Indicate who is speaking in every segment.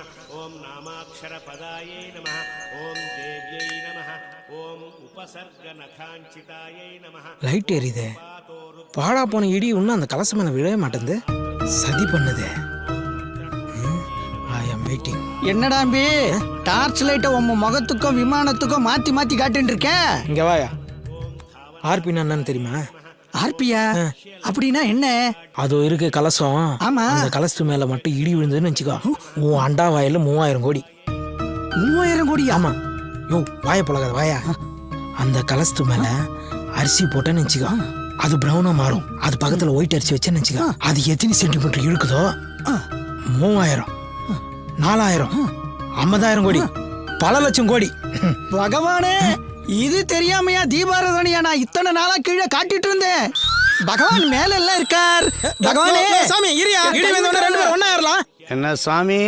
Speaker 1: ॐ नामाक्षरपदायै नमः ॐ देव्यै नमः ॐ उपसर्गनखाञ्चितायै नमः
Speaker 2: லைட் எரியுதே பாழா போன இடி இன்னும் அந்த கலசம் மேலே விழவே மாட்டேங்குது சதி பண்ணுதே ஐ ஆம் வெயிட்டிங்
Speaker 3: என்னடாம்பி டார்ச் லைட்டை உன் முகத்துக்கும் விமானத்துக்கும் மாத்தி மாத்தி காட்டின்னு இருக்க
Speaker 2: இங்கே வாயா ஆர்பின்னா என்னன்னு தெரியுமா
Speaker 3: ஆர்பியா? அப்படின்னா என்ன?
Speaker 2: அது இருக்கு கலசம்.
Speaker 3: ஆமா.
Speaker 2: அந்த கலசத்து மேல மட்டும் இடி விழுந்ததுன்னு வச்சுக்கோ. உன் அண்டா வாயில மூவாயிரம் கோடி.
Speaker 3: மூவாயிரம் கோடியா?
Speaker 2: ஆமா. யோ வாய பழகாத வாயா. அந்த கலசத்து மேல அரிசி போட்டேன்னு வச்சுக்கோ. அது ப்ரௌனா மாறும். அது பக்கத்துல ஒயிட் அரிசி வச்சேன்னு வச்சுக்கோ. அது எத்தனை சென்டிமீட்டர் இழுக்குதோ? மூவாயிரம். நாலாயிரம். ஐம்பதாயிரம் கோடி. பல லட்சம் கோடி.
Speaker 3: பகவானே! இது தெரியாமையா தீபாரதனையா நான் இத்தனை நாளா கீழே காட்டிட்டு இருந்தேன்? பகவான் மேல எல்லாம் இருக்கார். பகவானே!
Speaker 2: சாமி இரியா இடி வந்தவன ரெண்டு பேரும் ஒண்ணா ஏறலாம்.
Speaker 4: என்ன சாமி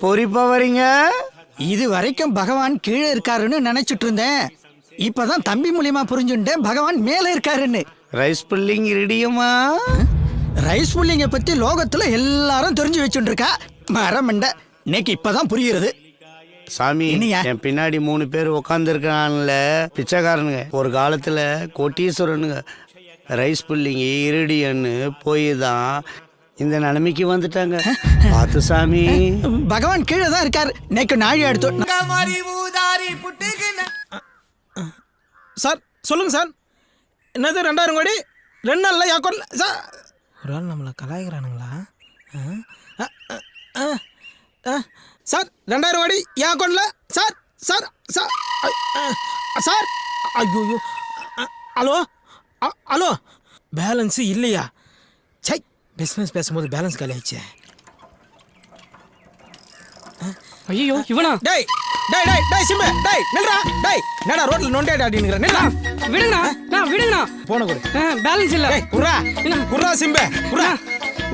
Speaker 4: பொறிப்பா வரீங்க?
Speaker 3: இது வரைக்கும் பகவான் கீழே இருக்காருன்னு நினைச்சிட்டு இருந்தேன். இப்பதான் தம்பி மூலியமா புரிஞ்சுட்டேன் பகவான் மேல இருக்காருன்னு.
Speaker 4: ரைஸ் புல்லிங் ரெடியுமா?
Speaker 3: ரைஸ் புல்லிங்க பத்தி லோகத்துல எல்லாரும் தெரிஞ்சு வச்சுட்டு இருக்கா? மரமண்ட. இன்னைக்கு இப்பதான் புரியுறது.
Speaker 4: சாமி? என் பின்னாடி மூணு பேர் உட்காந்துருக்கான்ல பிச்சைக்காரனுங்க ஒரு காலத்துல கோட்டீஸ்வரனுங்க. ரைஸ் புல்லிங் இருடியன்னு போய் தான் இந்த நிலைமைக்கு வந்துட்டாங்க. பார்த்து சாமி.
Speaker 3: பகவான் கீழே தான் இருக்கார். நேக்கு நாழி எடுத்து
Speaker 2: சார் சொல்லுங்க சார். என்னது ரெண்டாயிரம் கோடி? ரெண்டு நாள்ல யாக்கோட்ல சார். ஒரு ஆள் நம்மளை கலாய்க்கிறானுங்களா? ஆ, ஆ, ஆ. சார் ரெண்டாயிரம் கோடி என் அக்கௌண்ட்ல சார் சார் சார் சார் ஐயோ ஹலோ ஹலோ பேலன்ஸ் இல்லையா? சை பிஸ்னஸ் பேசும்போது பேலன்ஸ் காலி ஆயிடுச்சே.
Speaker 5: ஐயோ இவனா?
Speaker 2: டேய் டேய் டேய் டேய் சிம்பு டேய் நில்றா டேய் என்னடா ரோட்ல நொண்டே டாடினுங்கற நில்றா.
Speaker 5: விடுங்கண்ணா நான் விடுங்கண்ணா.
Speaker 2: போன கொடு.
Speaker 5: பேலன்ஸ் இல்ல.
Speaker 2: டேய் குர்ரா? குர்ரா சிம்பு குர்ரா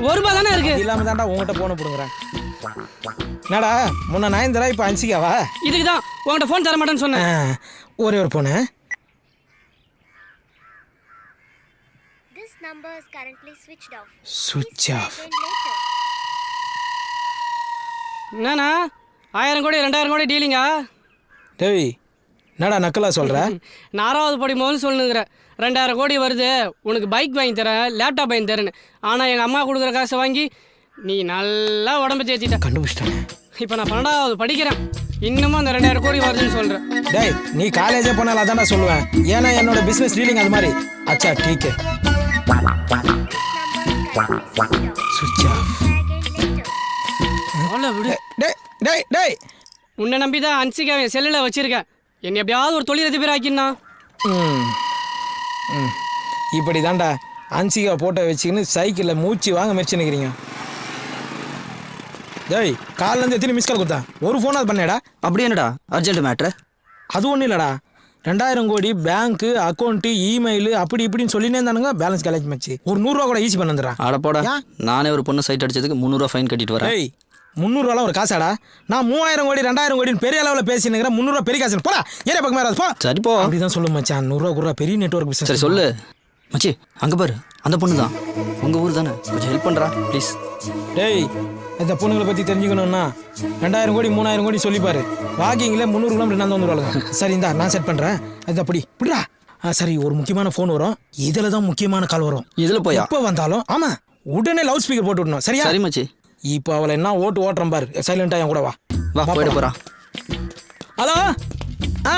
Speaker 5: ஒரு ரூபாய் தானே இருக்கு.
Speaker 2: இல்லாம தான்டா உங்ககிட்ட போன புடுங்குறேன். என்னடா முன்ன நயன்தரா இப்போ அஞ்சிக்காவா?
Speaker 5: இதுக்கு தான் உன்கிட்ட ஃபோன் தர மாட்டேன்னு சொன்னேன்.
Speaker 2: ஒரே ஒரு phone
Speaker 6: This number is currently switched off.
Speaker 2: சுவிட்ச் ஆஃப்.
Speaker 5: என்னண்ணா ஆயிரம் கோடி ரெண்டாயிரம் கோடி டீலிங்கா?
Speaker 2: டேய் என்னடா நக்கலா சொல்ற?
Speaker 5: நாலாவது படி முதல்ல சொல்லுங்கிற. ரெண்டாயிரம் கோடி வருது உனக்கு பைக் வாங்கி தரேன் லேப்டாப் வாங்கி தரேன்னு. ஆனால் எங்கள் அம்மா கொடுக்குற காசை வாங்கி நீ நல்லா உடம்பு தேத்திட்ட.
Speaker 2: கண்டுபிடிச்சிட்டானே.
Speaker 5: இப்போ நான் பன்னெண்டாவது படிக்கிறேன். இன்னமும் அந்த ரெண்டாயிரம் கோடி வருதுன்னு சொல்கிறேன்
Speaker 2: டேய் நீ காலேஜே போனாலும் அதான்டா சொல்லுவேன். ஏன்னா என்னோட பிசினஸ் டீலிங் அது மாதிரி. அச்சா டீக்கு.
Speaker 5: அவ்வளோ விடு.
Speaker 2: டேய் டேய் டேய்
Speaker 5: உன்னை நம்பி தான் அன்சிகா என் செல்லில் வச்சிருக்கேன். என்னை எப்படியாவது ஒரு தொழிலதிபர் ஆக்கினா.
Speaker 2: ம் ம். இப்படி தான்டா அன்சிகா போட்டோ வச்சுக்கின்னு சைக்கிளில் மூச்சு வாங்க முயற்சி நிற்கிறீங்க டேய் காலிலேருந்து எத்தனை மிஸ் கால் கொடுத்தா? ஒரு ஃபோன் அது பண்ணேடா.
Speaker 7: அப்படி என்னடா? அர்ஜென்ட் மேட்ரு
Speaker 2: அது ஒன்றும் இல்லைடா. ரெண்டாயிரம் கோடி பேங்க்கு அக்கௌண்ட்டு இமெயில் அப்படி இப்படின்னு சொல்லினே இருந்தானுங்க. பேலன்ஸ் காலேஜ் மச்சு. ஒரு நூறுரூவா கூட ஈஸி பண்ண வந்துடுறான்
Speaker 7: அடப்போடா
Speaker 2: ஏன்?
Speaker 7: நானே ஒரு பொண்ணு சைட் அடிச்சதுக்கு முந்நூறுவா ஃபைன் கட்டிட்டு வரேன்.
Speaker 2: டேய் முந்நூறுவாலாம் ஒரு காசாடா? நான் மூவாயிரம் கோடி ரெண்டாயிரம் கோடின்னு பெரிய அளவில் பேசினுக்கிறேன். முந்நூறுவா பெரிய காசு போடா ஏரியா பக்கம் மேலே போ.
Speaker 7: சரி போ.
Speaker 2: அப்படிதான் சொல்லு மச்சான் நூறுரூவா குடுறா பெரிய நெட்ஒர்க் பிசினஸ்
Speaker 7: சரி சொல்லு. மச்சி அங்க பாரு. அந்த பொண்ணு தான் உங்க ஊர் தானே. கொஞ்சம் ஹெல்ப் பண்றா ப்ளீஸ்
Speaker 2: டேய் இந்த பொண்ணுங்களை பற்றி தெரிஞ்சுக்கணும்னா ரெண்டாயிரம் கோடி மூணாயிரம் கோடி சொல்லிப்பாரு. வாக்கிங்கில் முந்நூறு கிலோமீட்டர் நான் வந்துருவாங்க சரி இந்தா நான் செட் பண்ணுறேன் அது அப்படி இப்படிடா ஆ, சரி ஒரு முக்கியமான ஃபோன் வரும். இதில் தான் முக்கியமான கால் வரும்.
Speaker 7: இதுல போயா?
Speaker 2: எப்போ வந்தாலும் ஆமாம் உடனே லவுட் ஸ்பீக்கர் போட்டு விடணும். சரியா?
Speaker 7: சரி மச்சி.
Speaker 2: இப்போ அவளை என்ன ஓட்டு ஓட்டுறேன் பாரு. சைலண்டாக என் கூட வா.
Speaker 7: வா போயிட்டு போறா.
Speaker 2: ஹலோ? ஆ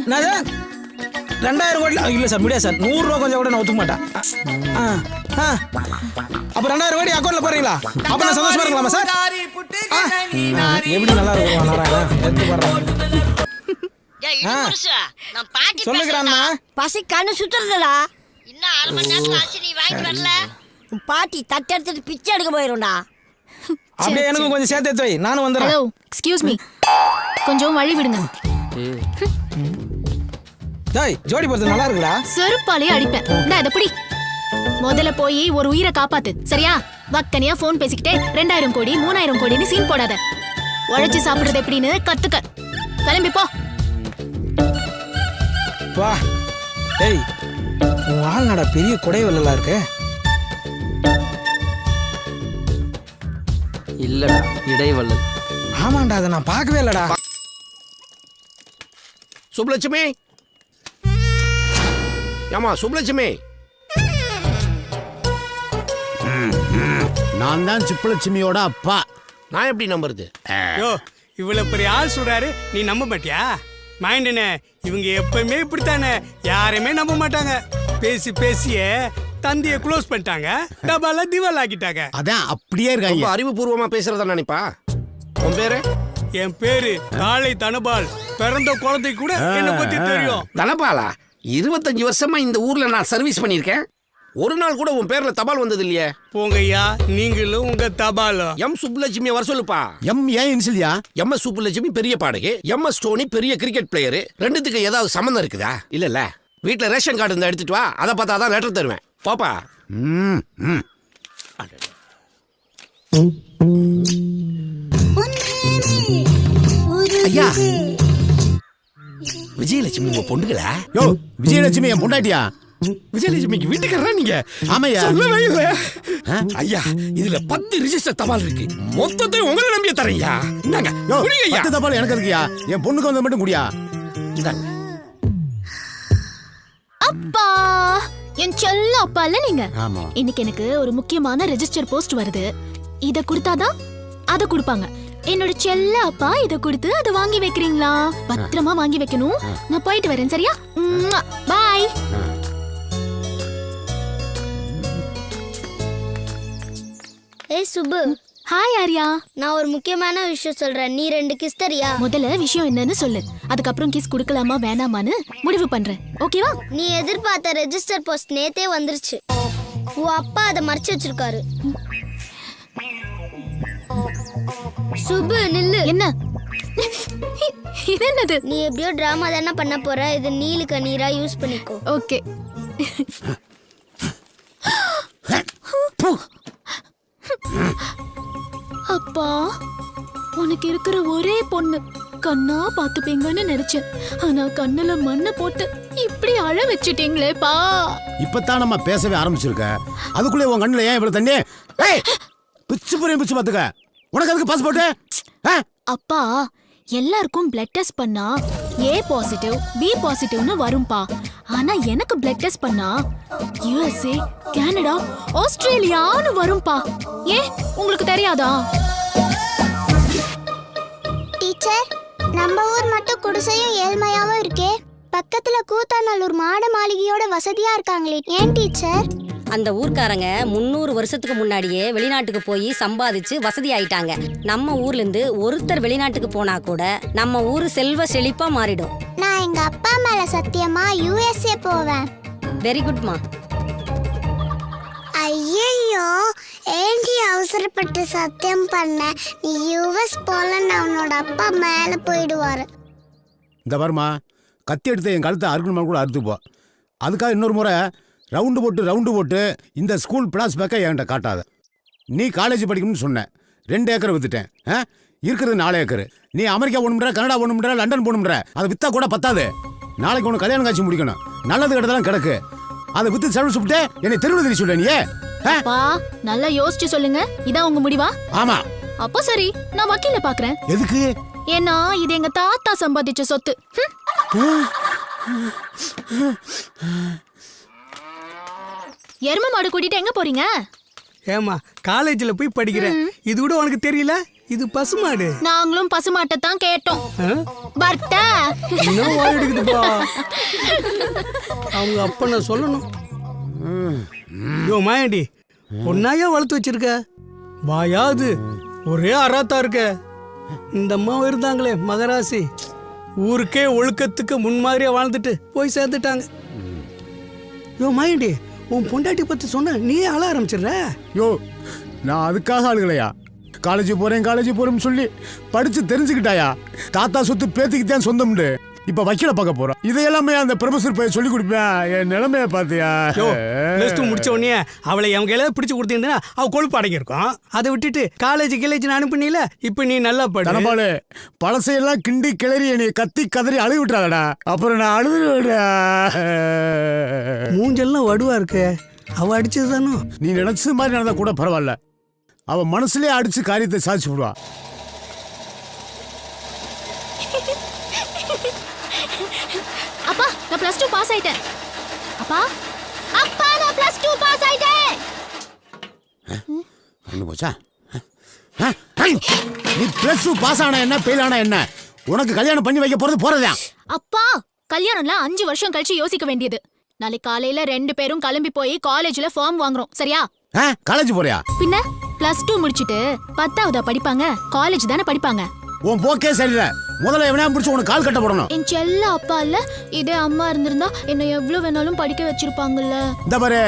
Speaker 2: என்னது? ரெண்டாயிரம் கோடி இல்லை சார் முடியாது சார் நூறுரூவா கொஞ்சம் கூட நான் ஒத்துக்க மாட்டேன். ஆ அப்போ ரெண்டாயிரம் கோடி அக்கௌண்ட்டில் போடுறீங்களா? அப்போ நான் சந்தோஷமா இருக்கலாமா சார்? எப்படி நல்லா இருக்கும் எடுத்து பாடுறேன் சொல்லுகிறான்னா
Speaker 8: பசி கண்ணு சுத்துறதுடா.
Speaker 9: இன்னும் அரை மணி நேரத்துல ஆச்சு நீ வாங்கிட்டு வரல.
Speaker 8: உன் பாட்டி தட்டு எடுத்துட்டு பிச்சை எடுக்க போயிரும்டா.
Speaker 2: அப்படியே எனக்கும் கொஞ்சம் சேர்த்து எடுத்து வை. நானும் வந்துடுறேன்.
Speaker 10: ஹலோ எக்ஸ்கியூஸ் மீ கொஞ்சம் வழி விடுங்க.
Speaker 2: டேய் ஜோடி போகிறது நல்லா இருக்குடா.
Speaker 10: செருப்பாலே அடிப்பேன். நான் இதை பிடி. முதல்ல போய் ஒரு உயிரை காப்பாத்து. சரியா? வக்கனியா ஃபோன் பேசிக்கிட்டே ரெண்டாயிரம் கோடி மூணாயிரம் கோடின்னு சீன் போடாத. உழைச்சு சாப்பிடுறது எப்படின்னு கத்துக்க. கிளம்பி போ.
Speaker 2: வா. டேய் உன் ஆள்நாடா பெரிய குடை வெள்ளலா இருக்கு.
Speaker 7: இல்லடா இடைவள்ளல்.
Speaker 2: ஆமாண்டா அதை நான் பார்க்கவே இல்லடா.
Speaker 11: சுப்லட்சுமி? ஏமா சுப்லட்சுமி?
Speaker 12: நான் தான் சிப்பலட்சுமியோட அப்பா.
Speaker 11: நான் எப்படி நம்புறது?
Speaker 5: யோ இவ்வளவு பெரிய ஆள் சொல்றாரு. நீ நம்ப மாட்டியா? மைண்டனே இவங்க எப்பவுமே இப்படித்தானே. யாரையுமே நம்ப மாட்டாங்க. பேசி பேசியே தந்திய க்ளோஸ் பண்ணிட்டாங்க. டபால திவால் ஆக்கிட்டாங்க.
Speaker 12: அதான் அப்படியே
Speaker 11: ரொம்ப
Speaker 12: இருக்காங்க
Speaker 11: அறிவுபூர்வமா பேசுறதா நினைப்பா? உன் பேரு?
Speaker 5: என் பேரு காளை தனபால். பிறந்த குழந்தை கூட என்ன பத்தி தெரியும்.
Speaker 11: தனபாலா? இருபத்தஞ்சு வருஷமா இந்த ஊர்ல நான் சர்வீஸ் பண்ணியிருக்கேன். ஒரு நாள் கூட உன் பேர்ல தபால் வந்தது இல்லையே
Speaker 5: போங்கய்யா நீங்களும் உங்க தபாலும்.
Speaker 11: எம் சுப்புலட்சுமி வர சொல்லுப்பா.
Speaker 12: எம் ஏன் இன்சிலியா?
Speaker 11: எம் எஸ் சுப்புலட்சுமி பெரிய பாடகி எம் எஸ் டோனி பெரிய கிரிக்கெட் பிளேயரு ரெண்டுத்துக்கு ஏதாவது சம்மந்தம் இருக்குதா? இல்லல்ல. வீட்ல ரேஷன் கார்டு இருந்தா எடுத்துட்டு வா அதை பார்த்தா தான் லெட்டர் தருவேன். பாப்பா.
Speaker 12: ம் ம்.
Speaker 11: ஐயா. விஜயலட்சுமி உங்க பொண்ணுங்களா?
Speaker 12: யோ விஜயலட்சுமி என் பொண்டாட்டியா?
Speaker 11: விஜயலட்சுமிக்கு வீட்டுக்காரரா நீங்க?
Speaker 12: ஆமையா?
Speaker 11: சொல்லவே இல்ல. ஐயா இதுல பத்து ரிஜிஸ்டர் தபால் இருக்கு. மொத்தத்தையும் உங்களை நம்பிய தரையா இந்தாங்க
Speaker 12: யோ
Speaker 11: குடிங்க ஐயா.
Speaker 12: பத்து தபால் எனக்கு இருக்கியா? என் பொண்ணுக்கு வந்து மட்டும் குடியா?
Speaker 11: இந்தாங்க.
Speaker 10: அப்பா என் செல்ல அப்பா இல்ல நீங்க.
Speaker 12: ஆமா.
Speaker 10: இன்னைக்கு எனக்கு ஒரு முக்கியமான ரெஜிஸ்டர் போஸ்ட் வருது. இத கொடுத்தாதான் அத கொடுப்பாங்க. என்னோட செல்ல அப்பா இத கொடுத்து அதை வாங்கி வைக்கிறீங்களா? பத்திரமா வாங்கி வைக்கணும். நான் போயிட்டு வரேன் சரியா? பாய்.
Speaker 6: ஏய் சுப்பு.
Speaker 10: ஹாய் ஆர்யா.
Speaker 6: நான் ஒரு முக்கியமான விஷயம் சொல்றேன். நீ ரெண்டு கிஸ் தரியா?
Speaker 10: முதல்ல விஷயம் என்னன்னு சொல்லு. அதுக்கப்புறம் கிஸ் கொடுக்கலாமா வேணாமான்னு முடிவு பண்றேன். ஓகேவா?
Speaker 6: நீ எதிர்பார்த்த ரெஜிஸ்டர் போஸ்ட் நேத்தே வந்துருச்சு. உன் அப்பா அதை மறைச்சு வச்சிருக்காரு. சுப்பு நில்லு.
Speaker 10: என்ன? இது என்னது?
Speaker 6: நீ எப்படியோ டிராமா தானே பண்ண போற? இது நீலு கண்ணீரா யூஸ் பண்ணிக்கோ.
Speaker 10: ஓகே. அப்பா உனக்கு இருக்கிற ஒரே பொண்ணு. கண்ணா பாத்துப்பீங்கன்னு நினைச்சேன். ஆனா கண்ணுல மண்ணை போட்டு இப்படி அழ வச்சிட்டீங்களேப்பா
Speaker 12: இப்பதான் நம்ம பேசவே ஆரம்பிச்சிருக்க. அதுக்குள்ளே உன் கண்ணுல ஏன் இவ்வளவு தண்ணி? பிச்சு புரியும் பிச்சு பாத்துக்க உனக்கு அதுக்கு பாஸ்போர்ட்
Speaker 10: அப்பா எல்லாருக்கும் பிளட் டெஸ்ட் பண்ணா ஏ பாசிட்டிவ் பி பாசிட்டிவ்னு வரும்பா. ஆனா எனக்கு பிளட் டெஸ்ட் பண்ணா யுஎஸ்ஏ கனடா ஆஸ்திரேலியான்னு வரும்பா. ஏன்? உங்களுக்கு தெரியாதா?
Speaker 6: டீச்சர் நம்ம ஊர் மட்டும் குடிசையும் ஏழ்மையாவும் இருக்கே. பக்கத்துல கூத்தாநல்லூர் மாட மாளிகையோட வசதியா இருக்காங்களே. ஏன் டீச்சர்?
Speaker 13: அந்த ஊர்க்காரங்க முந்நூறு வருஷத்துக்கு முன்னாடியே வெளிநாட்டுக்கு போய் சம்பாதிச்சு வசதி ஆயிட்டாங்க நம்ம ஊர்ல இருந்து ஒருத்தர் வெளிநாட்டுக்கு போனா கூட நம்ம ஊரு செல்வ செழிப்பா மாறிடும்.
Speaker 6: நான் எங்க அப்பா மேல சத்தியமா யுஎஸ்ஏ போவேன்.
Speaker 13: வெரி குட்மா
Speaker 6: ஐயோ ஏண்டி அவசரப்பட்டு சத்தியம் பண்ண? நீ யுஎஸ் போலன்னு அவனோட அப்பா மேல போயிடுவாரு.
Speaker 12: இந்த பாருமா கத்தி எடுத்து என் கழுத்தை அறுக்கணுமா கூட அறுத்துப்போ அதுக்காக இன்னொரு முறை ரவுண்டு போட்டு ரவுண்டு போட்டு இந்த ஸ்கூல் பிளாஸ் பேக்கை என்கிட்ட காட்டாத. நீ காலேஜ் படிக்கணும்னு சொன்னேன் ரெண்டு ஏக்கரை வித்துட்டேன். ஆ? இருக்கிறது நாலு ஏக்கர். நீ அமெரிக்கா போகணும்ன்ற கனடா போகணும்ன்ற லண்டன் போகணும்ன்ற அதை வித்தா கூட பத்தாது. நாளைக்கு உனக்கு கல்யாணம் காட்சி முடிக்கணும். நல்லது கிட்டதெல்லாம் கிடக்கு. அதை வித்து செலவு சுப்பிட்டு என்னை தெருவில் தெரிய சொல்ல நீ?
Speaker 10: அப்பா நல்லா யோசிச்சு சொல்லுங்க. இதான் உங்க முடிவா?
Speaker 12: ஆமா.
Speaker 10: அப்போ சரி நான் வக்கீல பாக்குறேன்.
Speaker 12: எதுக்கு?
Speaker 10: ஏன்னா இது எங்க தாத்தா சம்பாதிச்ச சொத்து. எரும மாடு கூட்டிட்டு எங்க போறீங்க?
Speaker 5: ஏமா காலேஜ்ல போய் படிக்கிறேன். இது கூட உனக்கு தெரியல? இது பசுமாடு.
Speaker 10: நாங்களும் பசுமாட்டை தான் கேட்டோம்? பர்த்தா
Speaker 5: இன்னும் வாய் எடுக்குதுப்பா அவங்க அப்ப நான் சொல்லணும். யோ மாயாண்டி பொண்ணாயா வளர்த்து வச்சிருக்க? வாயாது ஒரே அராத்தா இருக்க. இந்த அம்மா இருந்தாங்களே மகராசி. ஊருக்கே ஒழுக்கத்துக்கு முன்மாதிரியா வாழ்ந்துட்டு போய் சேர்ந்துட்டாங்க. யோ மாயாண்டி உன் பொண்டாட்டி பத்தி சொன்ன நீ அழ ஆரம்பிச்சிடுற?
Speaker 12: யோ நான் அதுக்காக ஆளுகளையா காலேஜ் போறேன் காலேஜ் போறேன்னு சொல்லி படிச்சு தெரிஞ்சுக்கிட்டாயா? தாத்தா சொத்து பேத்திக்கு தான் சொந்தம்னு இப்ப வக்கீல பார்க்க போறோம். இதையெல்லாமே அந்த ப்ரொஃபசர் போய் சொல்லி கொடுப்பேன் என் நிலைமைய பாத்தியா
Speaker 5: ப்ளஸ் முடிச்ச உடனே அவளை அவங்க எல்லாம் பிடிச்சு கொடுத்திருந்தா அவ கொழுப்பு அடங்கியிருக்கும். அதை விட்டுட்டு காலேஜ் கிளேஜ் அனுப்புனீல இப்போ நீ நல்லா படு.
Speaker 12: பழசையெல்லாம் கிண்டி கிளறி என்னை கத்தி கதறி அழுவி விட்டுறாடா அப்புறம் நான் அழுதுடா
Speaker 5: மூஞ்செல்லாம் வடுவா இருக்கு. அவ அடிச்சது தானோ?
Speaker 12: நீ நினைச்சது மாதிரி நடந்தா கூட பரவாயில்ல. அவன் மனசுலேயே அடித்து காரியத்தை சாதிச்சு விடுவா.
Speaker 10: அப்பா நான் ப்ளஸ் டூ பாஸ் ஆயிட்டேன். அப்பா அப்பா நான் ப்ளஸ் டூ பாஸ் ஆயிட்டேன்.
Speaker 12: ஒன்று போச்சா? நீ ப்ளஸ் டூ பாஸ் ஆனா என்ன ஃபெயில் ஆனா என்ன? உனக்கு கல்யாணம் பண்ணி வைக்க போறது போறதா
Speaker 10: அப்பா கல்யாணம்ல அஞ்சு வருஷம் கழிச்சு யோசிக்க வேண்டியது. நாளைக்கு காலையில ரெண்டு பேரும் கிளம்பி போய் காலேஜ்ல ஃபார்ம் வாங்குறோம் சரியா?
Speaker 12: காலேஜ் போறியா?
Speaker 10: பின்ன? பிளஸ் டூ முடிச்சிட்டு பத்தாவதா படிப்பாங்க. காலேஜ் தானே படிப்பாங்க.
Speaker 12: உன் போக்கே சரியில்லை. முதல்ல எவனா பிடிச்சி உனக்கு கால் கட்ட போடணும்?
Speaker 10: என் செல்ல அப்பா இல்ல இதே அம்மா இருந்திருந்தா என்ன எவ்வளவு வேணாலும் படிக்க வச்சிருப்பாங்கல்ல.
Speaker 12: இந்த பாரு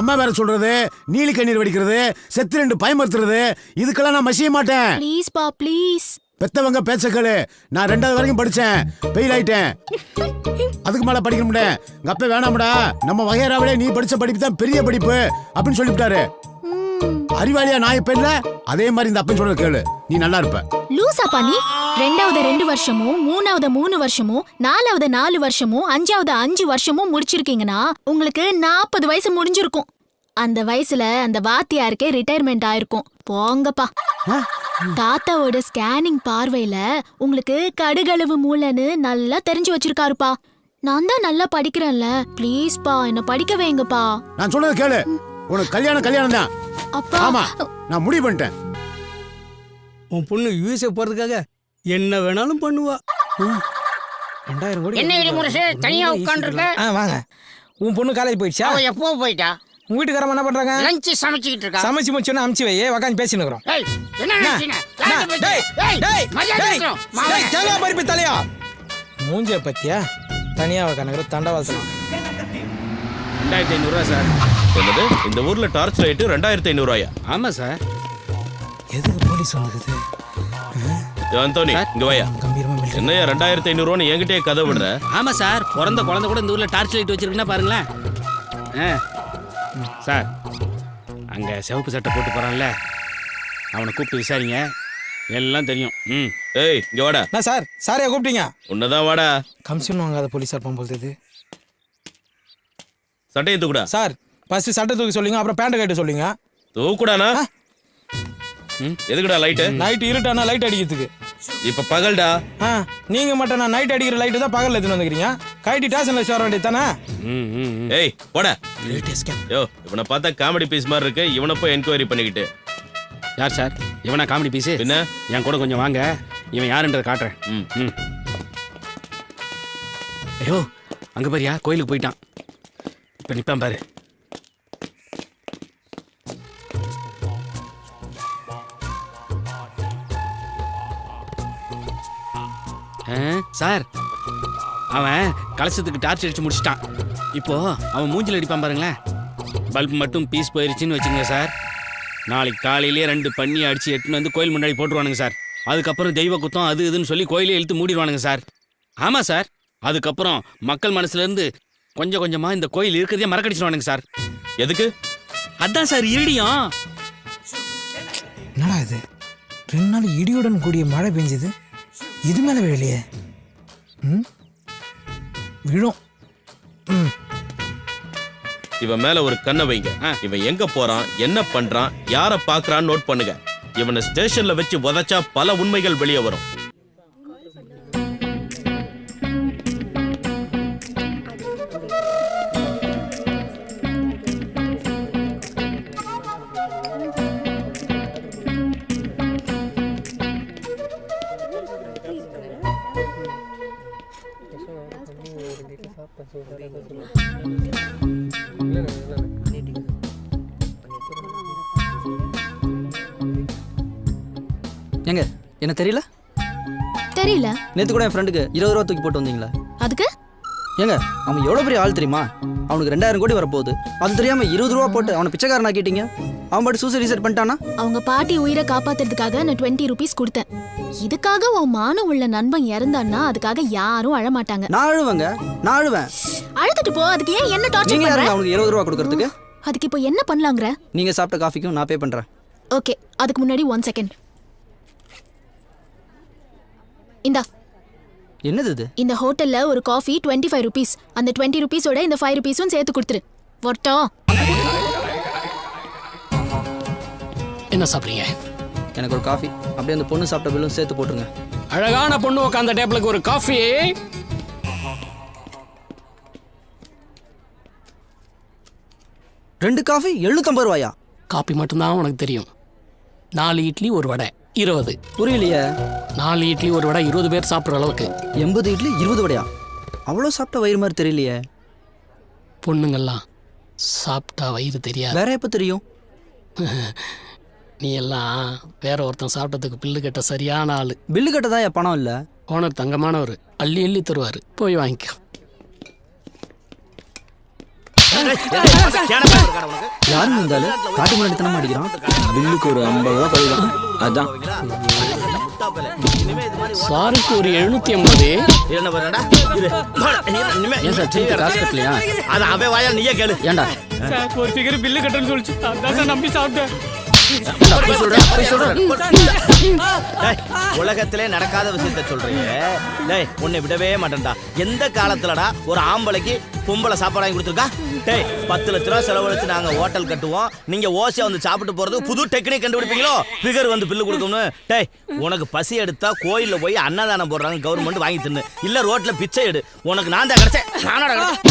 Speaker 12: அம்மா வேற சொல்றது நீலி கண்ணீர் வடிக்கிறது செத்து ரெண்டு பயமுறுத்துறது இதுக்கெல்லாம் நான் மசிய மாட்டேன்.
Speaker 10: ப்ளீஸ் பா ப்ளீஸ்
Speaker 12: பெத்தவங்க பேச்ச கேளு. நான் ரெண்டாவது வரைக்கும் படிச்சேன். ஃபெயில் ஆயிட்டேன். அதுக்கு மேல படிக்க முடியேன் எங்க அப்பா வேணாம்டா நம்ம வகையறாவிலே நீ படிச்ச படிப்பு தான் பெரிய படிப்பு அப்படின்னு சொல்லிவிட்டாரு. அறிவாளியா நான் இல்ல? அதே மாதிரி இந்த அப்பன் சொல்றது கேளு. நீ நல்லா இருப்ப.
Speaker 10: லூசாப்பா நீ ரெண்டாவது ரெண்டு வருஷமும் மூணாவது மூணு வருஷமும் நாலாவது நாலு வருஷமும் அஞ்சாவது அஞ்சு வருஷமும் முடிச்சிருக்கீங்கன்னா உங்களுக்கு நாற்பது வயசு முடிஞ்சிருக்கும். அந்த வயசுல அந்த வாத்தியாருக்கே ரிட்டையர்மெண்ட் ஆயிருக்கும். போங்கப்பா. தாத்தாவோட ஸ்கேனிங் பார்வையில உங்களுக்கு கடுகளவு மூளைன்னு நல்லா தெரிஞ்சு வச்சிருக்காருப்பா. நான் தான் நல்லா படிக்கிறேன்ல. ப்ளீஸ்ப்பா என்ன படிக்க வைங்கப்பா.
Speaker 12: நான் சொல்றது கேளு. உனக்கு கல்யாணம் கல்யாணம் தான்
Speaker 10: அப்பா.
Speaker 12: ஆமா நான் முடிவு பண்ணிட்டேன்.
Speaker 5: உன் பொண்ணு யூஎஸ்ஏ போறதுக்காக என்ன வேணாலும் பண்ணுவா.
Speaker 2: ரெண்டாயிரம் கோடி
Speaker 9: என்ன இடிமுரசு தனியா உட்காந்துருக்க
Speaker 2: ஆ வாங்க. உன் பொண்ணு காலேஜ் போயிடுச்சா?
Speaker 9: அவ எப்போ போயிட்டா?
Speaker 2: உங்க வீட்டுக்காரமா என்ன பண்றாங்க?
Speaker 9: லஞ்ச் சமைச்சுக்கிட்டு இருக்கா.
Speaker 2: சமைச்சு முடிச்சோன்னு அமுச்சு வை. உக்காந்து பேசின்னு இருக்கிறோம்.
Speaker 9: ஏய் என்ன
Speaker 2: அண்ணா,
Speaker 9: நினைச்சீங்க
Speaker 2: அண்ணா,
Speaker 9: யார்கிட்ட
Speaker 2: டேய்,
Speaker 9: பேச்சு? ஏய்,
Speaker 2: டேய்,
Speaker 9: மரியாதை
Speaker 2: டேய்,
Speaker 9: இருக்கணும்.
Speaker 2: டேய்,
Speaker 9: மாவன்.
Speaker 2: தேங்காய் பருப்பு தலையா? மூஞ்ச பத்தியா? தனியா கணக்கு தண்டவாளத்தலாம்
Speaker 1: ரெண்டாயிரத்தி ஐநூறுரூவா சார். என்னது? இந்த ஊர்ல டார்ச் லைட்டு ரெண்டாயிரத்தி ஐநூறுரூவாயா ஆமா சார்.
Speaker 2: எதுக்கு போலீஸ் வந்துருக்குது
Speaker 1: அந்தோனி இங்க வாயா. என்னையா ரெண்டாயிரத்தி ஐநூறுரூவான்னு என்கிட்டயே கதை விடுற?
Speaker 14: ஆமா சார். பிறந்த குழந்தை கூட இந்த ஊர்ல டார்ச் லைட் வச்சிருக்குன்னா பாருங்களேன். ஆ. சார் அங்க சிவப்பு சட்டை போட்டு போறான்ல. அவனை கூப்பிட்டு விசாரிங்க. எல்லாம் தெரியும். ம்.
Speaker 1: ஏய் இங்க வாடா.
Speaker 2: என்ன சார்? சாரையா கூப்பிட்டீங்க?
Speaker 1: உன்னதான் வாடா.
Speaker 2: கமிஷன் வாங்காத போலீஸார் இருப்பான் போலது
Speaker 1: சட்டையை தூக்குடா.
Speaker 2: சார் ஃபர்ஸ்ட் சட்டை தூக்கி சொல்லுங்க அப்புறம் பேண்ட் கட்ட சொல்லுங்க.
Speaker 1: தூக்குடானா? ம், எதுக்குடா லைட்டு
Speaker 2: நைட் இருட்டானா லைட் அடிக்கிறதுக்கு?
Speaker 1: இப்ப பகல்டா.
Speaker 2: ஆ நீங்க மட்டும் நான் நைட் அடிக்கிற லைட்டு தான் பகல்ல எடுத்துன்னு வந்துக்கிறீங்க. கைட்டி ஸ்டேஷன்ல வர வேண்டியது தானே?
Speaker 14: ம் ம் ம்.
Speaker 1: ஏய் போடா. யோ இவனை பார்த்தா காமெடி பீஸ் மாதிரி இருக்கு. இவனை போய் என்கொயரி பண்ணிக்கிட்டு.
Speaker 14: யார் சார்? இவனா காமெடி பீஸு
Speaker 1: பின்ன?
Speaker 14: என் கூட கொஞ்சம் வாங்க. இவன் யாருன்றதை காட்டுறேன்.
Speaker 1: ம்.
Speaker 14: ம். ஐயோ அங்க பாரியா? கோயிலுக்கு போயிட்டான். இப்போ நிப்பான் பாரு சார் அவன் கலசத்துக்கு டார்ச் அடிச்சு முடிச்சிட்டான். இப்போ அவன் மூஞ்சில் அடிப்பான் பாருங்களேன். பல்ப் மட்டும் பீஸ் போயிருச்சுன்னு வச்சுங்க சார். நாளைக்கு காலையிலேயே ரெண்டு பண்ணி அடிச்சு எட்டுன்னு வந்து கோயில் முன்னாடி போட்டுருவானுங்க சார். அதுக்கப்புறம் தெய்வ குத்தம் அது இதுன்னு சொல்லி கோயிலே இழுத்து மூடிடுவானுங்க சார். ஆமாம் சார். அதுக்கப்புறம் மக்கள் மனசுலேருந்து கொஞ்சம் கொஞ்சமா இந்த கோயில் இருக்கிறதே மறக்கடிச்சிருவானுங்க சார்.
Speaker 1: எதுக்கு?
Speaker 14: அதான் சார் இருடியும்.
Speaker 2: என்னடா இது? ரெண்டு நாள் இடியுடன் கூடிய மழை பெஞ்சது. இது மேல விழலையே. ம்? விழும். ம்.
Speaker 1: இவன் மேல ஒரு கண்ணை வைங்க. இவன் எங்க போறான்? என்ன பண்றான்? யார பாக்குறான்னு நோட் பண்ணுங்க. இவனை ஸ்டேஷன்ல வச்சு உதைச்சா பல உண்மைகள் வெளியே வரும்.
Speaker 7: என்ன தெரியல?
Speaker 10: தெரியல.
Speaker 7: நேற்று கூட என் ஃப்ரெண்டுக்கு இருபது ரூபா தூக்கி போட்டு வந்தீங்களா.
Speaker 10: அதுக்கு?
Speaker 7: ஏங்க அவன் எவ்வளோ பெரிய ஆள் தெரியுமா? அவனுக்கு ரெண்டாயிரம் கோடி வரப்போகுது. அது தெரியாம இருபது ரூபா போட்டு அவனை பிச்சைக்காரன் ஆக்கிட்டீங்க. அவன் பாட்டு சூசைட் ரீசெட் பண்ணிட்டானா?
Speaker 10: அவங்க பாட்டி உயிரை காப்பாத்துறதுக்காக நான் டுவெண்ட்டி ருபீஸ் கொடுத்தேன். இதுக்காக உன் மானம் உள்ள நண்பன் இறந்தான்னா அதுக்காக யாரும் அழமாட்டாங்க
Speaker 7: நான் அழுவேங்க நான் அழுவேன்.
Speaker 10: அழுதுட்டு போ அதுக்கு ஏன் என்ன டார்ச்சர்
Speaker 7: நீங்க
Speaker 10: பண்ற?
Speaker 7: அவனுக்கு இருபது ரூபா கொடுக்கறதுக்கு?
Speaker 10: அதுக்கு இப்போ என்ன பண்ணலாங்கிற?
Speaker 7: நீங்க சாப்பிட்ட காஃபிக்கும் நான் பே பண்றேன்.
Speaker 10: ஓகே அதுக்கு முன்னாடி ஒன் செகண்ட் இந்தா.
Speaker 7: என்னது இது?
Speaker 10: இந்த ஹோட்டல்ல ஒரு காஃபி டுவெண்ட்டி ஃபைவ் ருபீஸ். அந்த டுவெண்ட்டி ருபீஸோட இந்த ஃபைவ் ருபீஸும் சேர்த்து கொடுத்துரு. வரட்டும்
Speaker 14: என்ன சாப்பிட்றீங்க?
Speaker 7: எனக்கு ஒரு காஃபி. அப்படியே அந்த பொண்ணு சாப்பிட்ட பில்லும் சேர்த்து போட்டுருங்க.
Speaker 14: அழகான பொண்ணு உட்காந்த டேபிளுக்கு ஒரு காஃபி.
Speaker 7: ரெண்டு காஃபி எழுநூத்தம்பது ரூபாயா?
Speaker 15: காஃபி மட்டும்தான் உனக்கு தெரியும். நாலு இட்லி ஒரு வடை. இருபது.
Speaker 7: புரியலையே.
Speaker 15: நாலு இட்லி ஒரு வடை இருபது பேர் சாப்பிட்ற அளவுக்கு.
Speaker 7: எண்பது இட்லி இருபது வடையா? அவ்வளோ சாப்பிட்ட வயிறு மாதிரி தெரியலையே.
Speaker 15: பொண்ணுங்கள்லாம் சாப்பிட்டா வயிறு தெரியாது.
Speaker 7: வேற எப்போ தெரியும்?
Speaker 15: நீ எல்லாம் வேற ஒருத்தன் சாப்பிட்டதுக்கு பில்லு கட்ட சரியான ஆளு.
Speaker 7: பில்லு கட்ட தான் பணம் இல்லை?
Speaker 15: ஓனர் தங்கமானவர் அள்ளி அள்ளி தருவார். போய் வாங்கிக்கோ.
Speaker 7: யாருங்க இருந்தாலும் காட்டு முன்னாடி அடிக்கிறான்?
Speaker 16: பில்லுக்கு ஒரு ஐம்பது ரூபா கழிதான் அதான்.
Speaker 15: சாருக்கு ஒரு எழுநூத்தி ஐம்பது.
Speaker 7: ஏன் சார் திருப்பி காசு கட்டலையா?
Speaker 1: அது அவன் வாயா நீயே கேளு.
Speaker 7: ஏன்டா?
Speaker 15: ஒரு ஃபிகர் பில்லு கட்டணும்னு சொல்லிச்சு. அதான் நம்பி சாப்பிட்டேன்.
Speaker 1: உலகத்திலே நடக்காத விஷயத்த சொல்றீங்க. டேய் உன்னை விடவே மாட்டேன்டா. எந்த காலத்துலடா ஒரு ஆம்பளைக்கு பொம்பளை சாப்பாடு வாங்கி கொடுத்துருக்கா? டேய் பத்து லட்ச ரூபா செலவழிச்சு நாங்க ஹோட்டல் கட்டுவோம். நீங்க ஓசியா வந்து சாப்பிட்டு போறது புது டெக்னிக் கண்டுபிடிப்பீங்களோ? ஃபிகர் வந்து பில்லு கொடுக்கணும்னு. டேய் உனக்கு பசி எடுத்தா கோயில்ல போய் அன்னதானம் போடுறாங்க கவர்மெண்ட் வாங்கி தின்னு. இல்ல ரோட்ல பிச்சை எடு. உனக்கு நான் தான் கிடைச்சேன். நானோட கிடைச்சேன்.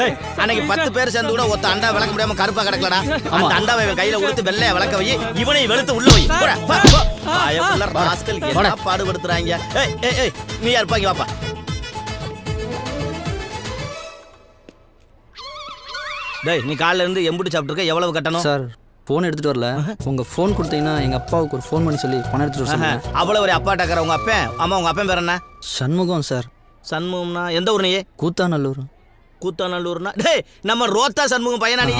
Speaker 1: டேய் அன்னைக்கு பத்து பேர் சேர்ந்து கூட ஒத்த அண்டா விளக்க முடியாம கருப்பா கிடக்கலடா. அந்த அண்டாவை கையில கொடுத்து வெள்ளைய விளக்க வை. இவனை வெளுத்து உள்ள வை. பயமுள்ள ராஸ்கல் என்ன பாடுபடுத்துறாங்க? ஏய் ஏய் ஏய் நீ இருப்பாங்க வாப்பா. டேய் நீ காலைல இருந்து எம்புட்டு சாப்பிட்டுருக்க? எவ்வளவு கட்டணும்?
Speaker 7: சார் ஃபோன் எடுத்துட்டு வரல. உங்க ஃபோன் கொடுத்தீங்கன்னா எங்க அப்பாவுக்கு ஒரு ஃபோன் பண்ணி சொல்லி பணம் எடுத்துட்டு வர
Speaker 1: அவ்வளவு ஒரு அப்பா டக்கற உங்க அப்பன்? ஆமா உங்க அப்பன் பேர் என்ன?
Speaker 7: சண்முகம் சார்.
Speaker 1: சண்முகம்னா எந்த ஊர் நீ?
Speaker 7: கூத்தாநல்லூர்.
Speaker 1: கூத்தாநல்லூர்னா? டேய் நம்ம ரோத்தா சண்முகம் பையனா நீ?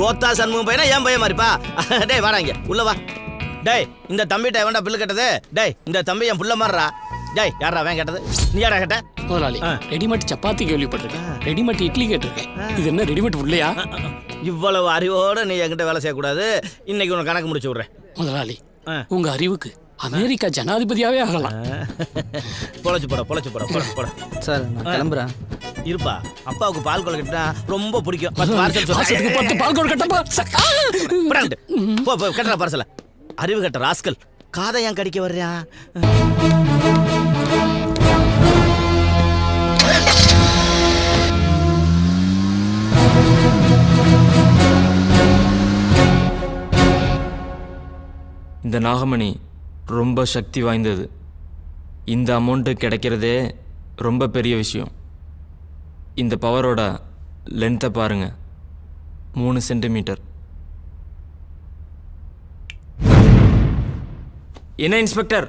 Speaker 1: ரோத்தா சண்முகம் பையனா? ஏன் பையன் மாதிரிப்பா டேய் வாடா இங்க. உள்ள வா. டேய் இந்த தம்பிட்ட வேண்டா பில்லு கட்டது? டேய் இந்த தம்பி என் புள்ள மாறுறா டேய் யாரா அவன் கேட்டது? நீ யாரா கேட்ட?
Speaker 15: முதலாளி
Speaker 1: ஆ.
Speaker 15: ரெடிமேட் சப்பாத்தி கேள்விப்பட்டிருக்கேன். ரெடிமேட் இட்லி கேட்டிருக்கேன். இது என்ன ரெடிமேட் இல்லையா
Speaker 1: இவ்வளவு அறிவோட நீ என்கிட்ட வேலை செய்யக்கூடாது. இன்னைக்கு உனக்கு கணக்கு முடிச்சு விடுறேன்.
Speaker 15: முதலாளி. உங்க அறிவுக்கு அமெரிக்கா ஜனாதிபதியாவே ஆகலாம்.
Speaker 1: பொழைச்சு போட பொழைச்சு போட போட போட.
Speaker 7: சார் நான் கிளம்புறேன்.
Speaker 1: இருப்பா. அப்பாவுக்கு பால் கொலை கட்டினா ரொம்ப பிடிக்கும். பத்து பார்சல்
Speaker 15: பத்து பால் கொடு கட்டப்பா.
Speaker 1: போ கட்டுற பார்சல அறிவு கட்ட ராஸ்கல். காதை ஏன் கடிக்க வர்றியா
Speaker 16: இந்த நாகமணி ரொம்ப சக்தி வாய்ந்தது. இந்த அமௌண்ட்டு கிடைக்கிறதே ரொம்ப பெரிய விஷயம். இந்த பவரோட லென்த்தை பாருங்க. மூணு சென்டிமீட்டர் என்ன இன்ஸ்பெக்டர்?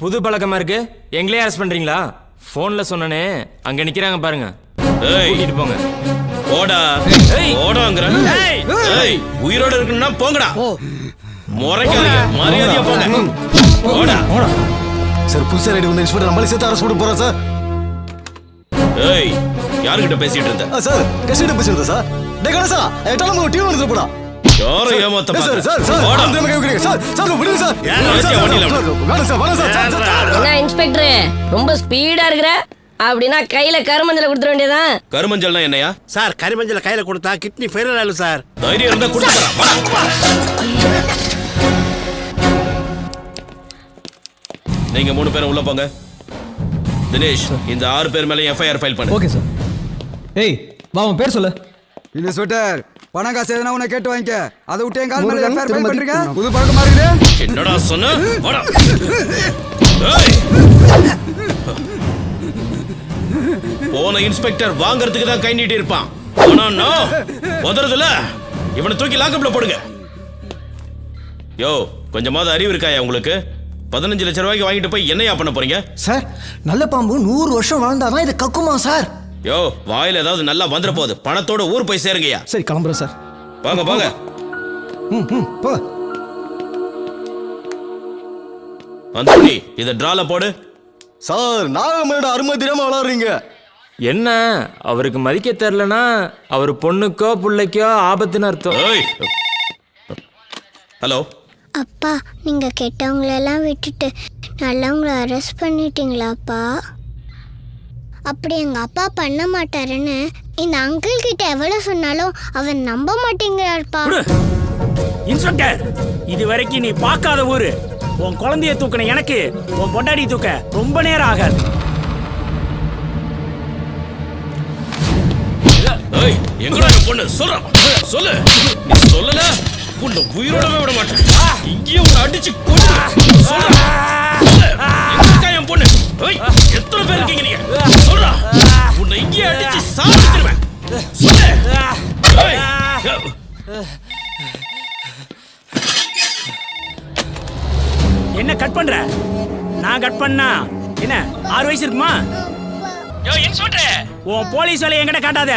Speaker 16: புது பழக்கமா இருக்கு? எங்களே அரெஸ்ட் பண்றீங்களா? ஃபோன்ல சொன்னனே. அங்க நிக்கிறாங்க பாருங்க. கூட்டிட்டு போங்க.
Speaker 1: ஓடா ஓடாங்கிற ஏய். உயிரோட இருக்குன்னா போங்கடா. முறைக்காதீங்க. மரியாதையா போங்க. ஓடா
Speaker 17: சார் புதுசாக ரெடி வந்து இன்ஸ்பெக்டர் நம்மளே சேர்த்து அரசு போட்டு போகிறோம் சார்.
Speaker 1: ஏய் யாருகிட்ட பேசிட்டு இருந்த?
Speaker 17: சார் கசிட்ட பேசுறது சார். டே கணேசா எட்டாலும் டீம் வந்து போடா.
Speaker 1: யாரை ஏமாத்த
Speaker 17: சார்? சார் சார்
Speaker 1: ஓடா.
Speaker 17: அந்த மாதிரி கேக்குறீங்க. சார் சார் விடுங்க சார்.
Speaker 1: ஏன் வச்சியா வண்டியில?
Speaker 17: சார், வேணாம் சார் வேணாம் சார் சார், சார்.
Speaker 18: என்ன இன்ஸ்பெக்டர்? ரொம்ப ஸ்பீடா இருக்கிற? அப்படின்னா கையில கருமஞ்சல கொடுத்துட வேண்டியதான்
Speaker 1: கருமஞ்சள்னா என்னையா?
Speaker 4: சார் கரிமஞ்சளை கையில் கொடுத்தா கிட்னி ஆயிடும் சார்.
Speaker 1: தைரியம் இருந்தா கொடுத்துறா நீங்க மூணு பேரும் உள்ள போங்க. தினேஷ் இந்த ஆறு பேர் மேல எஃப்ஐஆர் ஃபைல் பண்ணு.
Speaker 7: Okay sir. ஏய் வா உன் பேர் சொல்லு.
Speaker 3: இன்ஸ்பெக்டர் பணம் காசு எதுனா உன்னை கேட்டு வாங்கிக்க. அதை விட்டு என் கால் மேல எஃப்ஐஆர் ஃபைல். பண்றீங்க புது பழக்கம் மாறிடு
Speaker 1: என்னடா சொன்ன? வாடா. ஏய். போன இன்ஸ்பெக்டர் வாங்குறதுக்கு தான் கை நீட்டி இருப்பான். ஆனா உதறதுல. இவனை தூக்கி லாக்கப்ல போடுங்க. யோ கொஞ்சமாவது அறிவு இருக்காயா உங்களுக்கு? பதினஞ்சு லட்சம் ரூபாய்க்கு வாங்கிட்டு போய் என்னையா பண்ண போறீங்க?
Speaker 3: சார் நல்ல பாம்பு நூறு வருஷம் வாழ்ந்தாதான் இது கக்குமா சார்?
Speaker 1: யோ வாயில ஏதாவது நல்லா வந்துட போகுது. பணத்தோட ஊர் போய் சேருங்கய்யா.
Speaker 7: சரி கிளம்புறேன் சார்.
Speaker 1: வாங்க வாங்க
Speaker 3: ம் ம் போ.
Speaker 1: இதை டிரால போடு.
Speaker 17: சார் நாகமணியோட அருமை தெரியாம விளாடுறீங்க?
Speaker 16: என்ன? அவருக்கு மதிக்க தெரிலனா அவர் பொண்ணுக்கோ பிள்ளைக்கோ ஆபத்துன்னு அர்த்தம்.
Speaker 1: ஏய் ஹலோ.
Speaker 6: அப்பா நீங்க கெட்டவங்களெல்லாம் விட்டுட்டு நல்லவங்கள அரெஸ்ட் பண்ணிட்டீங்களாப்பா? அப்படி எங்க அப்பா பண்ண மாட்டாருன்னு இந்த அங்கிள் கிட்ட எவ்வளவு சொன்னாலும் அவர் நம்ப மாட்டேங்கிறாருப்பா.
Speaker 15: இன்ஸ்பெக்டர் இது வரைக்கும் நீ பார்க்காத ஊரு. உன் குழந்தைய தூக்கின எனக்கு உன் பொண்டாடி தூக்க ரொம்ப நேரம் ஆகாது.
Speaker 19: ஏய் எங்கடா என் பொண்ணு? சொல்ற சொல்லு. நீ சொல்லல உன்னை உயிரோடவே விட மாட்டேன். இங்கேயே உன்னை அடிச்சு கொண்டு சொல்லு. பொண்ணு. ஏய் எத்தனை பேர் இருக்கீங்க நீங்க? சொல்றா. உன்னை இங்கேயே அடிச்சு சாப்பிட்டுருவேன் சொல்லு. ஏய்.
Speaker 15: என்ன கட் பண்ற? நான் கட் பண்ணா என்ன ஆறு வயசு இருக்குமா? யோ இன்ஸ்பெக்டர். உன் போலீஸ் வேலையை என்கிட்ட காட்டாத.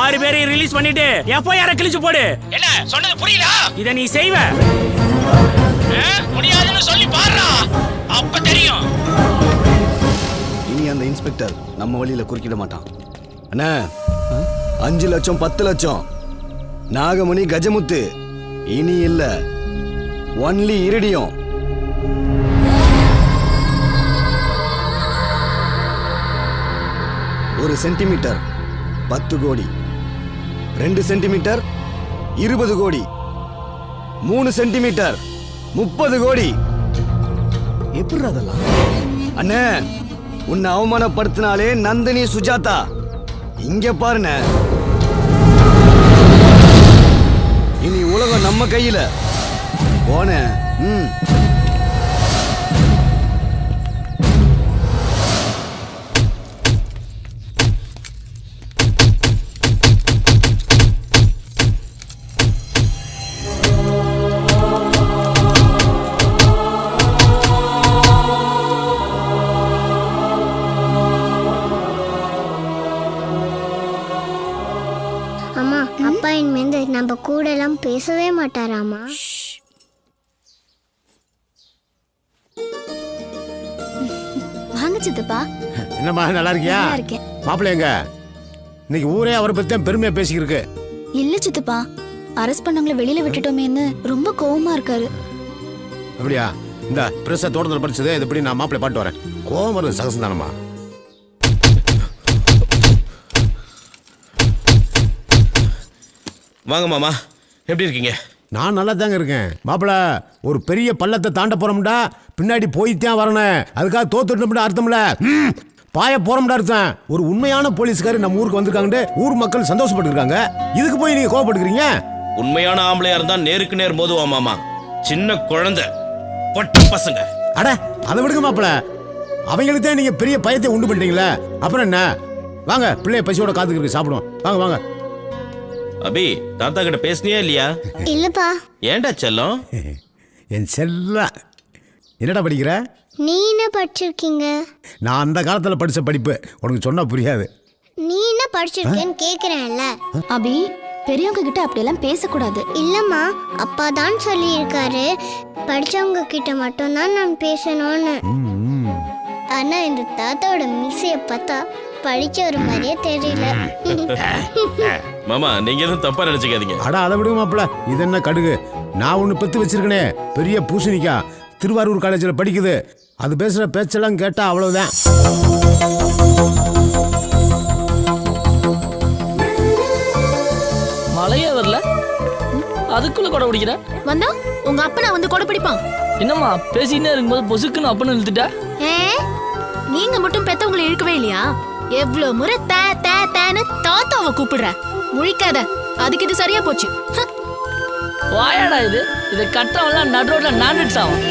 Speaker 15: ஆறு பேரையும் ரிலீஸ் பண்ணிட்டு எஃப்ஐஆர் கிழிச்சு போடு. என்ன சொன்னது புரியல இத நீ செய்வ. முடியாதுன்னு சொல்லி பாருடா
Speaker 20: இன்ஸ்பெக்டர் நம்ம வழியில குறுக்கிட மாட்டான். அண்ணா அஞ்சு லட்சம் பத்து லட்சம். நாகமணி கஜமுத்து. இனி இல்ல. ஒன்லி இரடியும். ஒரு சென்டிமீட்டர் பத்து கோடி. ரெண்டு சென்டிமீட்டர் இருபது கோடி. மூணு சென்டிமீட்டர் முப்பது கோடி. எப்படி அதெல்லாம்? அண்ணே உன்னை அவமானப்படுத்தினாலே நந்தினி சுஜாதா. இங்க பாருன இனி உலகம் நம்ம கையில. போன. ம்.
Speaker 12: நல்லா இருக்கியா?
Speaker 10: நல்லா இருக்கேன்.
Speaker 12: மாப்பிள்ளை எங்க? இன்னைக்கு ஊரே அவரை பத்தி தான் பெருமையா பேசிக்கிருக்கு
Speaker 10: இல்ல சித்தப்பா அரெஸ்ட் பண்ணவங்கள வெளியில விட்டுட்டோமேன்னு ரொம்ப கோவமா இருக்காரு.
Speaker 12: அப்படியா? இந்த பிரச தோட்டத்தில் படிச்சது இது எப்படி நான் மாப்பிள்ளை பாட்டு வரேன். கோவம் வருது சகசந்தானம்மா
Speaker 21: வாங்க மாமா எப்படி இருக்கீங்க?
Speaker 12: நான் நல்லா தாங்க இருக்கேன். மாப்பிள ஒரு பெரிய பள்ளத்தை தாண்ட போறோம்டா பின்னாடி போய்த்தான் வரணும். அதுக்காக தோத்துட்டோம்னு அர்த்தம்ல. ம், பாய போறோம்டா அர்த்தம் ஒரு உண்மையான போலீஸ்காரர் நம்ம ஊருக்கு வந்திருக்காங்கன்னு ஊர் மக்கள் சந்தோஷப்பட்டுருக்காங்க. இதுக்கு போய் நீங்க கோவப்பட்டுக்கிறீங்க?
Speaker 21: உண்மையான ஆம்பளையா இருந்தா நேருக்கு நேர் மோதுவா மாமா. சின்ன குழந்தை பொட்ட பசங்க.
Speaker 12: அட அதை விடுங்க மாப்பிள. அவங்களுக்கு தான் நீங்க பெரிய பயத்தை உண்டு பண்ணிட்டீங்களே. அப்புறம் என்ன? வாங்க பிள்ளைய பசியோட காத்துக்கிட்டு சாப்பிடுவோம். வாங்க வாங்க.
Speaker 21: அபி தாத்தா கிட்ட பேசுனியா இல்லையா?
Speaker 6: இல்லப்பா.
Speaker 21: ஏன்டா செல்லம்?
Speaker 12: என் செல்ல. என்னடா படிக்கிற?
Speaker 6: நீ என்ன படிச்சிருக்கீங்க?
Speaker 12: நான் அந்த காலத்தில் படித்த படிப்பு. உனக்கு சொன்னா புரியாது.
Speaker 6: நீ என்ன படிச்சிருக்கேன்னு கேக்குறேன்ல.
Speaker 10: அபி பெரியவங்க கிட்ட அப்படியெல்லாம் பேசக்கூடாது.
Speaker 6: இல்லம்மா அப்பா தான் சொல்லியிருக்காரு. படிச்சவங்க கிட்ட மட்டும்தான் நான் பேசணும்னு. ஆனா இந்த தாத்தாவோட மீசைய பார்த்தா படிச்ச ஒரு மாதிரியே தெரியல.
Speaker 21: மாமா நீங்க எதுவும் தப்பா நினைச்சுக்காதீங்க.
Speaker 12: அட அதை விடுங்க மாப்பிள இது என்ன கடுகு? நான் ஒன்று பெத்து வச்சிருக்கனே. பெரிய பூசணிக்கா திருவாரூர் காலேஜில் படிக்குது. அது பேசுகிற பேச்செல்லாம் கேட்டால் அவ்வளவுதான்.
Speaker 22: மழையே வரல? அதுக்குள்ள கொடை பிடிக்கிற?
Speaker 10: வந்தா உங்க அப்பனை வந்து கொடை பிடிப்பான்.
Speaker 22: என்னம்மா பேசிக்கிட்டே இருக்கும்போது பொசுக்குன்னு அப்பன்னு இழுத்துட்ட?
Speaker 10: ஏ நீங்க மட்டும் பெத்தவங்களை இழுக்கவே இல்லையா? எவ்வளவு முறை தே தே தேன்னு தாத்தாவை கூப்பிடுற. முழிக்காத அதுக்கு இது சரியா போச்சு.
Speaker 22: வாயாடா இது. இதை கட்டவன்லாம் நடுரோட்ல நான்வெஜ் ஆகும்.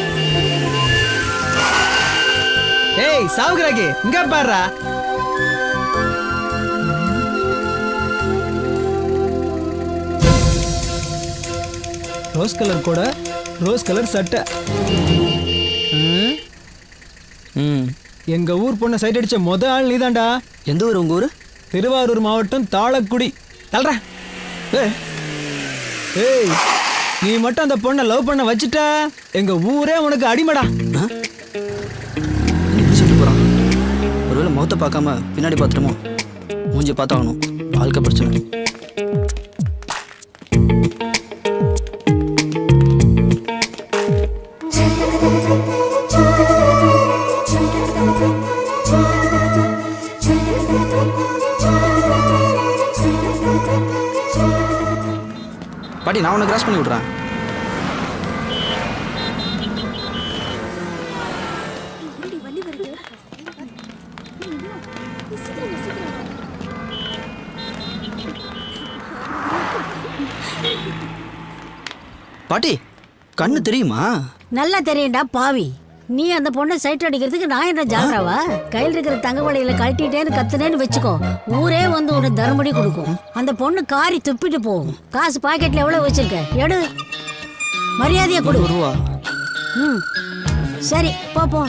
Speaker 7: ஏய் சாவுகிறாக்கி இங்க பாருடா.
Speaker 23: ரோஸ் கலர் கூட ரோஸ் கலர் சட்டை. ம்,
Speaker 22: ம்.
Speaker 23: எங்க ஊர் பொண்ணை சைட் அடிச்ச முத ஆள் நீதான்டா.
Speaker 7: எந்த ஊர் உங்க ஊர்?
Speaker 23: திருவாரூர் மாவட்டம் தாளக்குடி. தல்ற ஏய் நீ மட்டும் அந்த பொண்ணை லவ் பண்ண வச்சுட்ட. எங்க ஊரே உனக்கு அடிமடா.
Speaker 7: முகத்தை பார்க்காம பின்னாடி பார்த்துட்டோமோ? மூஞ்சி பார்த்தாகணும். வாழ்க்கை பிரச்சனை. பாட்டி நான் உன்னை கிராஸ் பண்ணி விட்றேன். பாட்டி கண்ணு தெரியுமா?
Speaker 8: நல்லா தெரியும்டா பாவி. நீ அந்த பொண்ணை சைட் அடிக்கிறதுக்கு நான் என்ன ஜாலராவா கையில் இருக்கிற தங்க வளையல கழட்டிட்டேன்னு கத்துனேன்னு வச்சுக்கோ. ஊரே வந்து உன்னை தர்மடி கொடுக்கும். அந்த பொண்ணு காரி துப்பிட்டு போகும். காசு பாக்கெட்ல எவ்வளவு வச்சிருக்க? எடு. மரியாதையை கொடு. ம். சரி போ போ.